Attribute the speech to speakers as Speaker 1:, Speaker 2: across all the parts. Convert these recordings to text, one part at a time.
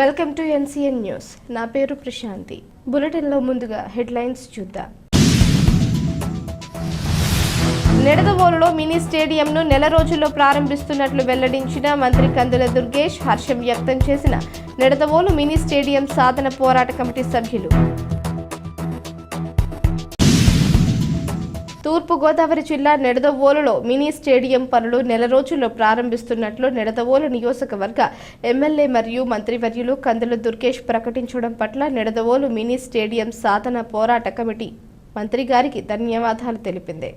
Speaker 1: Welcome to NCN news. నా పేరు ప్రశాంతి. బులెటిన్లో ముందుగా హెడ్లైన్స్ చూద్దాం. నిడదవోలులో మినీ స్టేడియంను నెల రోజుల్లో ప్రారంభిస్తున్నట్లు వెల్లడించిన మంత్రి కందుల దుర్గేష్ హర్షం వ్యక్తం చేసిన నిడదవోలు మినీ స్టేడియం సాధన పోరాట కమిటీ సభ్యులు తూర్పుగోదావరి జిల్లా నెడదవోలులో మినీ స్టేడియం పనులు నెల రోజుల్లో ప్రారంభిస్తున్నట్లు నిడదవోలు నియోజకవర్గ ఎమ్మెల్యే మరియు మంత్రివర్యులు కందుల దుర్గేష్ ప్రకటించడం పట్ల నిడదవోలు మినీ స్టేడియం సాధన పోరాట కమిటీ మంత్రి గారికి ధన్యవాదాలు తెలిపింది.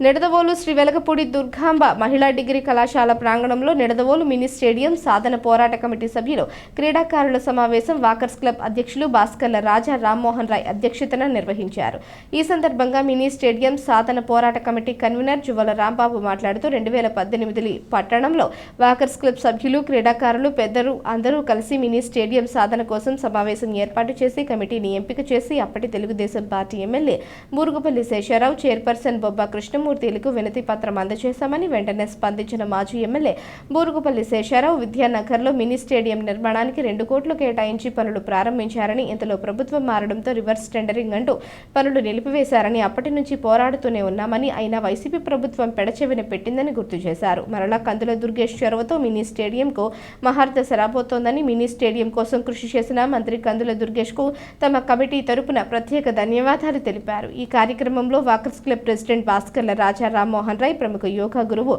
Speaker 1: నిడదవోలు శ్రీ వెలగపూడి దుర్గాంబ మహిళా డిగ్రీ కళాశాల ప్రాంగణంలో నిడదవోలు మినీ స్టేడియం సాధన పోరాట కమిటీ సభ్యులు క్రీడాకారుల సమావేశం వాకర్స్ క్లబ్ అధ్యక్షులు భాస్కర్ల రాజా రామ్మోహన్ రాయ్ అధ్యక్షతన నిర్వహించారు. ఈ సందర్భంగా మినీ స్టేడియం సాధన పోరాట కమిటీ కన్వీనర్ జువల రాంబాబు మాట్లాడుతూ రెండు వేల పద్దెనిమిది పట్టణంలో వాకర్స్ క్లబ్ సభ్యులు క్రీడాకారులు పెద్దలు అందరూ కలిసి మినీ స్టేడియం సాధన కోసం సమావేశం ఏర్పాటు చేసి కమిటీని ఎంపిక చేసి అప్పటి Telugu Desam party MLA Burugupalli Sesharao chairperson Bobba న్యాయమూర్తులకు వినతి పత్రం అందజేశామని వెంటనే స్పందించిన మాజీ ఎమ్మెల్యే బూరుగుపల్లి శేషారావు విద్యానగర్లో మినీ స్టేడియం నిర్మాణానికి రెండు కోట్లు కేటాయించి పనులు ప్రారంభించారని ఇంతలో ప్రభుత్వం మారడంతో రివర్స్ టెండరింగ్ అంటూ పనులు నిలిపివేశారని అప్పటి నుంచి పోరాడుతూనే ఉన్నామని అయినా వైసీపీ ప్రభుత్వం పెడచెవిన పెట్టిందని గుర్తు చేశారు. మరలా కందుల దుర్గేష్ చొరవతో మినీ స్టేడియంకు మహార్దశ రాబోతోందని మినీ స్టేడియం కోసం కృషి చేసిన మంత్రి కందుల దుర్గేష్కు తమ కమిటీ తరపున ప్రత్యేక ధన్యవాదాలు తెలిపారు. ఈ కార్యక్రమంలో walkers club president Bhaskarla Raja Rammohan Rai ప్రముఖ యోగా గురువు.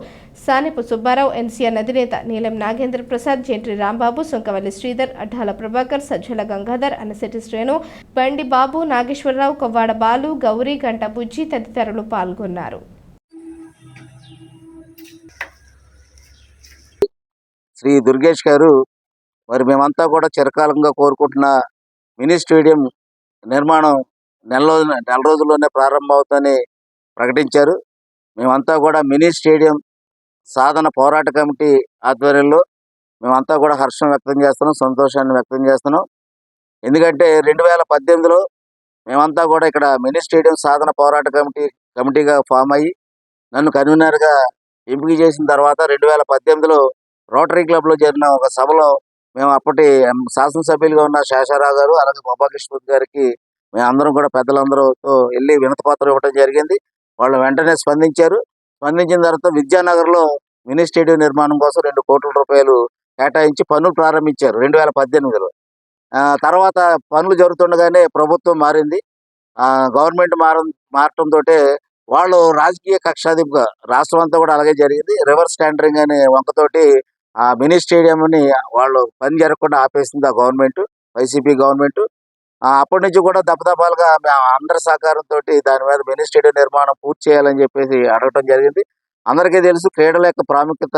Speaker 1: సానిపు సుబ్బారావు ఎన్సీఆర్ అధినేత నీలం నాగేంద్ర ప్రసాద్ జంట్రి రాంబాబు సుంకవల్లి శ్రీధర్ అడ్డాల ప్రభాకర్ సజ్జల గంగాధర్ అనసెటి శ్రేణు బండి బాబు నాగేశ్వరరావు కొవ్వాడ బాలు గౌరీ గంట బుజ్జి తదితరులు పాల్గొన్నారు.
Speaker 2: శ్రీ దుర్గేష్ గారు మరి మేమంతా కూడా చిరకాలంగా కోరుకుంటున్న మినీ స్టేడియం నిర్మాణం నెల రోజు నెల రోజుల్లోనే ప్రారంభం అవుతుందని ప్రకటించారు. మేమంతా కూడా మినీ స్టేడియం సాధన పోరాట కమిటీ ఆధ్వర్యంలో మేమంతా కూడా హర్షం వ్యక్తం చేస్తున్నాం సంతోషాన్ని వ్యక్తం చేస్తున్నాం. ఎందుకంటే రెండు వేల పద్దెనిమిదిలో మేమంతా కూడా ఇక్కడ మినీ స్టేడియం సాధన పోరాట కమిటీ కమిటీగా ఫామ్ అయ్యి నన్ను కన్వీనర్గా ఎంపిక చేసిన తర్వాత రెండు వేల పద్దెనిమిదిలో రోటరీ క్లబ్లో జరిగిన ఒక సభలో మేము అప్పటి శాసనసభ్యులుగా ఉన్న శేషారావు గారు అలాగే గోపాలకృష్ణ గారికి మేము అందరం కూడా పెద్దలందరూతో వెళ్ళి వినతిపత్రం ఇవ్వడం జరిగింది. వాళ్ళు వెంటనే స్పందించారు. స్పందించిన తర్వాత విద్యానగర్లో మినీ స్టేడియం నిర్మాణం కోసం రెండు కోట్ల రూపాయలు కేటాయించి పనులు ప్రారంభించారు రెండు వేల పద్దెనిమిదిలో. ఆ, తర్వాత పనులు జరుగుతుండగానే ప్రభుత్వం మారింది. ఆ, గవర్నమెంట్ మార మారటంతో వాళ్ళు రాజకీయ కక్షాధిపుగా రాష్ట్రం అంతా కూడా అలాగే జరిగింది. రివర్స్ టెండరింగ్ అనే వంకతోటి ఆ మినీ స్టేడియంని వాళ్ళు పని జరగకుండా ఆపేసింది ఆ గవర్నమెంట్ వైసీపీ గవర్నమెంట్. అప్పటి నుంచి కూడా దపదపాలుగా అందరి సహకారంతో దాని మీద మినీ స్టేడియం నిర్మాణం పూర్తి చేయాలని చెప్పేసి అడగటం జరిగింది. అందరికీ తెలుసు క్రీడల యొక్క ప్రాముఖ్యత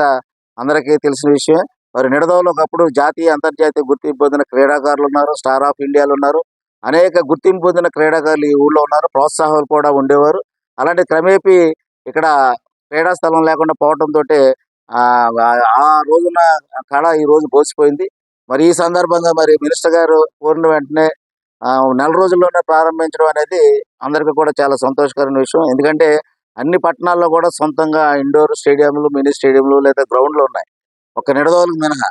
Speaker 2: అందరికీ తెలిసిన విషయం మరి నిడదవలో ఒకప్పుడు జాతీయ అంతర్జాతీయ గుర్తింపు పొందిన క్రీడాకారులు ఉన్నారు స్టార్ ఆఫ్ ఇండియాలు ఉన్నారు. అనేక గుర్తింపు పొందిన క్రీడాకారులు ఈ ఊళ్ళో ఉన్నారు ప్రోత్సాహాలు కూడా ఉండేవారు. అలాంటి క్రమేపీ ఇక్కడ క్రీడా స్థలం లేకుండా పోవడంతో ఆ ఆ రోజున కళ ఈ రోజు పోసిపోయింది మరి ఈ సందర్భంగా మరి మినిస్టర్ గారు కోరిన వెంటనే నెల రోజుల్లోనే ప్రారంభించడం అనేది అందరికీ కూడా చాలా సంతోషకరమైన విషయం. ఎందుకంటే అన్ని పట్టణాల్లో కూడా సొంతంగా ఇండోర్ స్టేడియంలు మినీ స్టేడియంలు లేదా గ్రౌండ్లు ఉన్నాయి. ఒక నిడదవలకు మినహా.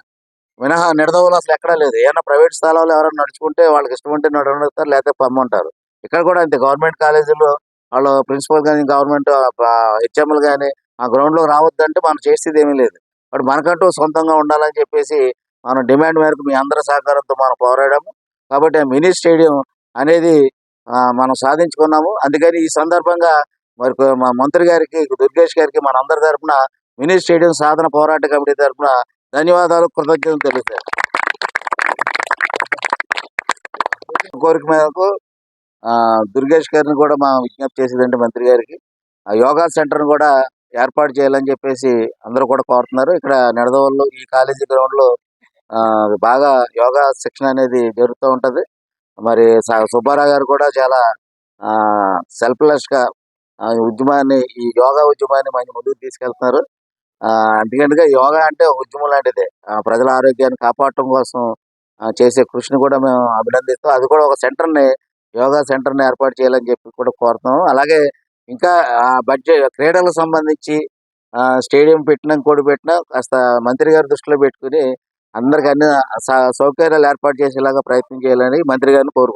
Speaker 2: మినహా నిడదవులు అసలు ఎక్కడా లేదు. ఏమైనా ప్రైవేట్ స్థలాలు ఎవరైనా నడుచుకుంటే వాళ్ళకి ఇష్టం ఉంటే నడుస్తారు లేకపోతే పమ్మంటారు. ఇక్కడ కూడా అంతే. గవర్నమెంట్ కాలేజీలో వాళ్ళు ప్రిన్సిపల్ కానీ గవర్నమెంట్ హెచ్ఎంలు కానీ ఆ గ్రౌండ్లో రావద్దంటే మనం చేసేది ఏమీ లేదు. బట్ మనకంటూ సొంతంగా ఉండాలని చెప్పేసి మనం డిమాండ్ మేరకు మీ అందరి సహకారంతో మనం పోరాడాము. కాబట్టి ఆ మినీ స్టేడియం అనేది మనం సాధించుకున్నాము. అందుకని ఈ సందర్భంగా మరి మా మంత్రి గారికి దుర్గేష్ గారికి మన అందరి తరపున మినీ స్టేడియం సాధన పోరాట కమిటీ తరపున ధన్యవాదాలు కృతజ్ఞతలు తెలుస్తాయి కోరిక మేరకు ఆ, దుర్గేష్ గారిని కూడా మా విజ్ఞప్తి చేసేదంటే మంత్రి గారికి ఆ యోగా సెంటర్ కూడా ఏర్పాటు చేయాలని చెప్పేసి అందరూ కూడా కోరుతున్నారు. ఇక్కడ నెడదవల్లో ఈ కాలేజీ గ్రౌండ్లో బాగా యోగా శిక్షణ అనేది జరుగుతూ ఉంటది. మరి సుబ్బారావు గారు కూడా చాలా సెల్ఫ్లెస్గా ఉద్యమాన్ని ఈ యోగా ఉద్యమాన్ని మంచి ముందుకు తీసుకెళ్తున్నారు. ఆ, యోగా అంటే ఉద్యమం లాంటిదే. ఆ, ప్రజల ఆరోగ్యాన్ని కాపాడటం కోసం చేసే కృషిని కూడా మేము అభినందిస్తాం అది కూడా ఒక సెంటర్ని యోగా సెంటర్ని ఏర్పాటు చేయాలని చెప్పి కూడా కోరుతున్నాం. అలాగే ఇంకా ఆ బడ్జెట్ క్రీడలకు సంబంధించి ఆ, స్టేడియం పెట్టినా కూడా పెట్టినా కాస్త మంత్రి గారి దృష్టిలో పెట్టుకుని అందరికి అన్ని స- సౌకర్యాలు ఏర్పాటు చేసేలాగా ప్రయత్నం చేయాలని మంత్రి గారిని కోరు